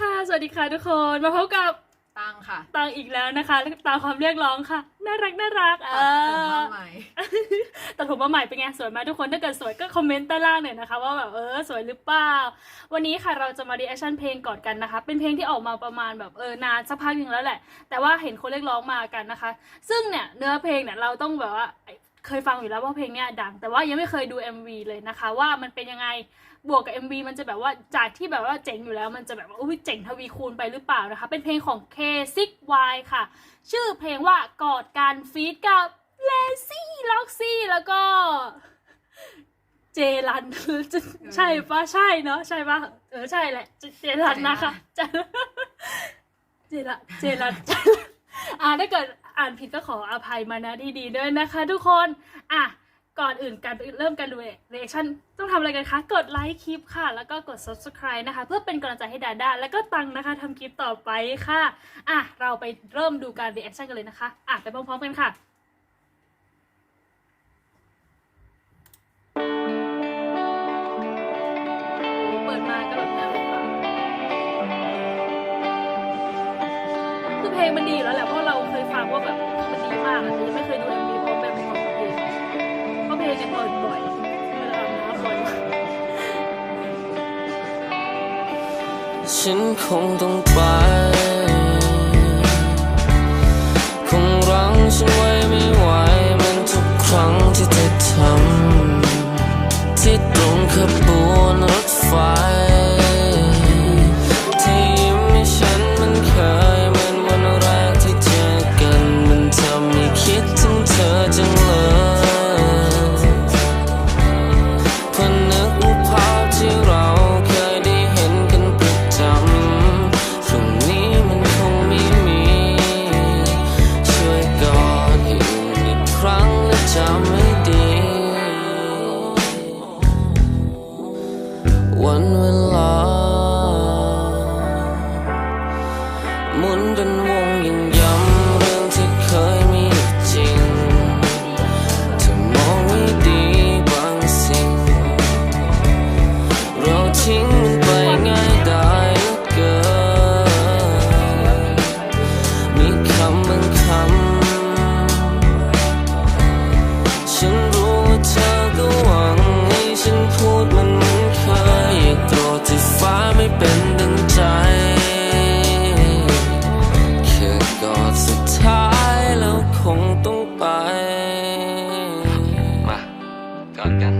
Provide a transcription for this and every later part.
ค่ะ สวัสดีค่ะทุกคน มาพบกับตังค่ะตังอีกแล้วนะคะและตามความเรียกร้องค่ะ น่ารักน่ารักตัเอดผมอมาใหม่ตัดผมมาใหม่เป็นไงสวยไหมทุกคน ถ้าเกิดสวยก็คอมเมนต์ใต้ล่างหน่อยนะคะ ว่าแบบเออสวยหรือเปล่า วันนี้ค่ะเราจะมารีแอคชั่นเพลงก่อนกันนะคะ เป็นเพลงที่ออกมาประมาณแบบเออนานสักพักหนึ่งแล้วแหละ แต่ว่าเห็นคนเรียกร้องมากันนะคะ ซึ่งเนี่ยเนื้อเพลงเนี่ยเราต้องแบบว่า เคยฟังอยู่แล้วว่าเพลงเนี้ยดัง แต่ว่ายังไม่เคยดู MV เลยนะคะ ว่ามันเป็นยังไงบวกกับ MV มันจะแบบว่าจากที่แบบว่าเจ๋งอยู่แล้ว มันจะแบบว่าอุ้ยเจ๋งทวีคูณไปหรือเปล่านะคะ เป็นเพลงของ K6Y ค่ะ ชื่อเพลงว่ากอดการฟีดกับ Lazy Loxy แล้วก็เจรันจะใช่ปะใช่เนาะใช่ปะเออใช่แหละ เจเจรันนะคะเจเจรันเจรันเจรันอ่าถ้าเกิด อ่านผิดก็ขออภัยมานะดีๆด้วยนะคะ ทุกคนอะก่อนอื่นการเริ่มการดูเรีแอคชั่นต้องทำอะไรกันคะ กดไลค์คลิปค่ะ แล้วก็กด subscribe นะคะ เพื่อเป็นกำลังใจให้ดาด้าแล้วก็ตังนะคะทำคลิปต่อไปค่ะ อะ เราไปเริ่มดูการรีแอคชั่นกันเลยนะคะ อะ ไปพร้อมๆกันค่ะ ฉันคงต้องไป คงรังฉันไว้ไม่ไหวมันทุกครั้งที่เธอทำที่ตรงขบ วัน กอดกัน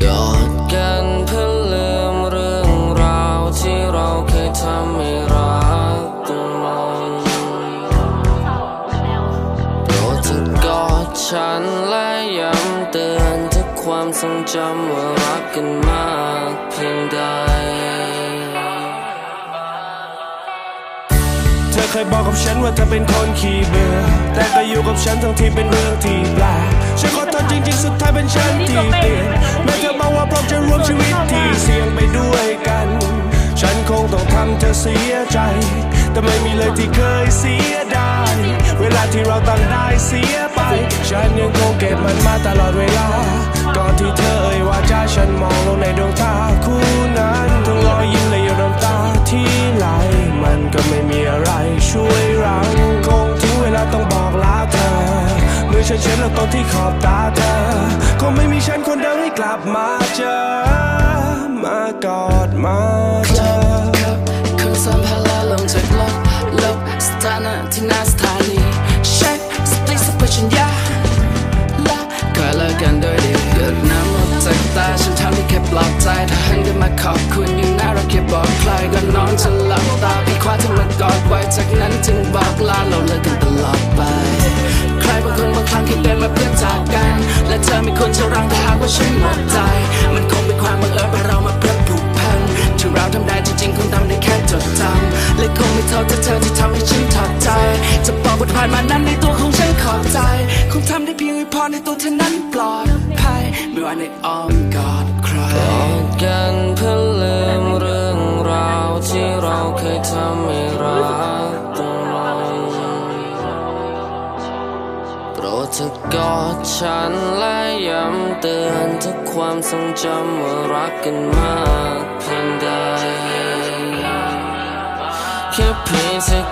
กอดกันเพื่อลืมเรื่องราวที่เราเคยทำให้รักกันมันโปรดเธอกอดฉันและย้ำเตือนทุกความทรงจำว่ารักกันมากเพียงใด เคยบอกกับฉันว่าเธอเป็นคนขี้เบื่อ แต่ก็อยู่กับฉันทั้งที่เป็นเรื่องที่แปลกฉันขอโทษจริงๆ สุดท้ายเป็นฉันที่เปลี่ยนแม้เธอบอกว่าพร้อมจะร่วมชีวิตที่เสี่ยงไปด้วยกัน ฉันคงต้องทำเธอเสียใจ แต่ไม่มีเลยที่เคยเสียดาย เวลาที่เราต่างได้เสียไป ฉันยังคงเก็บมันมาตลอดเวลา ก่อนที่เธอเอ่ยว่าจะฉันมองลงในดวงตาคู่นั้นทั้งรอยยิ้มและ ฉันแล้วตอนที่ขอบตาเธอ คงไม่มีฉันคนเดิมให้กลับมาเจอ มากอดมาเจอคุณสัมพาราลงจากรถลบสถานะที่หน้าสถานีเช็คสติสัพพัญญาละ พอวยพรในตัวเธอนั้นปลอดภัยไม่ว่าในอ้อมกอดใครกอดกันเพื่อลืมเรื่องราวที่เราเคยทำให้รักกันมันโปรดเธอกอดฉันและย้ำเตือนทุกความทรงจำว่ารักกันมากเพียงใดแค่เพียงแค่กอ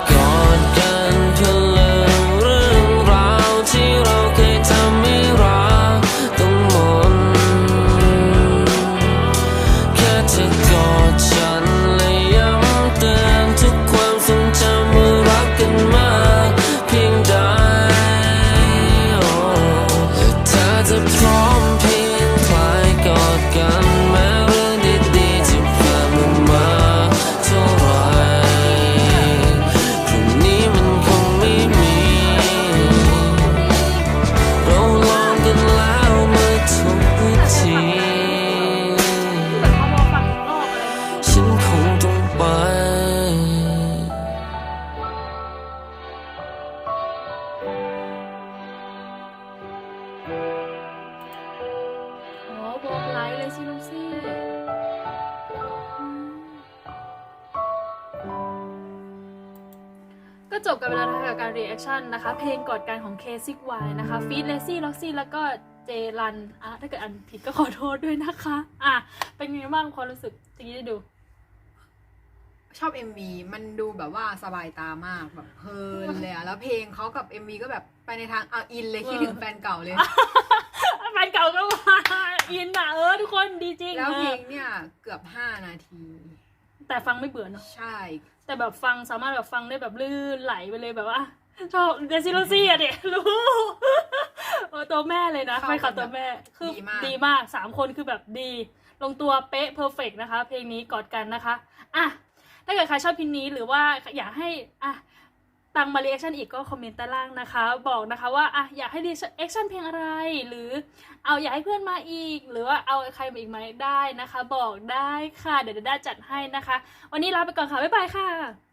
จบกันไปแล้วนะคะกับการ reaction นะคะ เพลงกอดกันของ K6Y นะคะฟีดเลซี่ล็อกซี่แล้วก็เจรันอะถ้าเกิดอันผิดก็ขอโทษด้วยนะคะ อะ เป็นไงบ้างความรู้สึกทีนี้ได้ดู ชอบ MV มันดูแบบว่าสบายตามากแบบเพลินเลยอะแล้วเพลงเขากับ MV ก็แบบไปในทางเอาอินเลยคิดถึงแฟนเก่าเลย แฟนเก่าก็มาอินอะเออทุกคนดีจริงแล้วเพลงเออเนี่ยเกือบ5นาที แต่ฟังไม่เบื่อเนอะใช่ แต่แบบฟังสามารถแบบฟังได้แบบลื่นไหลไปเลยแบบว่าชอบเดซิโลซี่อะเด็กรู้เออตัวแม่เลยนะเข้าไปขับกันตัวแม่คือดีมากดีมากสามคนคือแบบดี ลงตัวเป๊ะเพอร์เฟกนะคะ เพลงนี้กอดกันนะคะ อะ ถ้าเกิดใครชอบเพลงนี้หรือว่าอยากให้อะ ตังมาเรีแอคชั่นอีกก็คอมเมนต์ใต้ล่างนะคะ บอกนะคะว่าอะอยากให้รีแอคชั่นเพลงอะไร หรือเอาอยากให้เพื่อนมาอีก หรือว่าเอาใครมาอีกไหมได้นะคะ บอกได้ค่ะ เดี๋ยวเดี๋ยวได้จัดให้นะคะ วันนี้ลาไปก่อนค่ะ บ๊ายบายค่ะ